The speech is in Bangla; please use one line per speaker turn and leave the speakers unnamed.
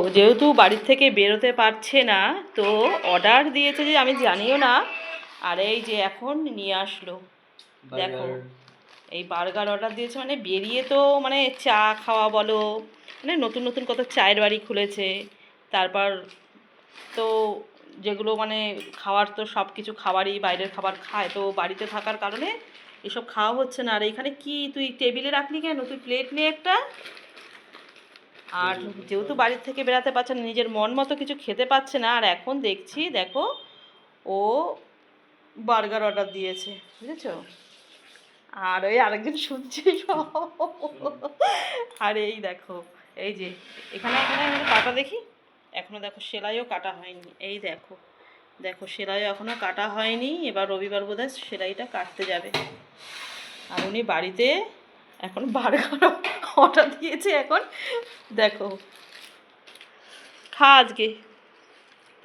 ও যেহেতু বাড়ির থেকে বেরোতে পারছে না তো অর্ডার দিয়েছে যে আমি জানিও না। আর এই যে এখন নিয়ে আসলো। দেখো এই বার্গার অর্ডার দিয়েছে মানে বেরিয়ে তো মানে চা খাওয়া বলো মানে নতুন নতুন কত চায়ের বাড়ি খুলেছে। তারপর তো যেগুলো মানে খাওয়ার তো সব কিছু খাবারই বাইরের খাবার খায় তো বাড়িতে থাকার কারণে এসব খাওয়া হচ্ছে না। আর এখানে কি তুই টেবিলে রাখলি কেন? তুই প্লেট নে একটা? আর যেহেতু বাড়ির থেকে বেরাতে পারছে না, নিজের মন মতো কিছু খেতে পাচ্ছে না, আর এখন দেখছি, দেখো, ও বার্গার অর্ডার দিয়েছে, বুঝেছ? আর ওই আরেকজন শুনছে। আর এই দেখো, এই যে, এখানে এখানে কাটা দেখি? এখনও দেখো সেলাইও কাটা হয়নি, এই দেখো দেখো সেলাইও এখনও কাটা হয়নি, এবার রবিবার বোধহয় সেলাইটা কাটতে যাবে। আর উনি বাড়িতে এখন বার্গার অর্ডার দিয়েছে এখন। দেখো। খা আজকে।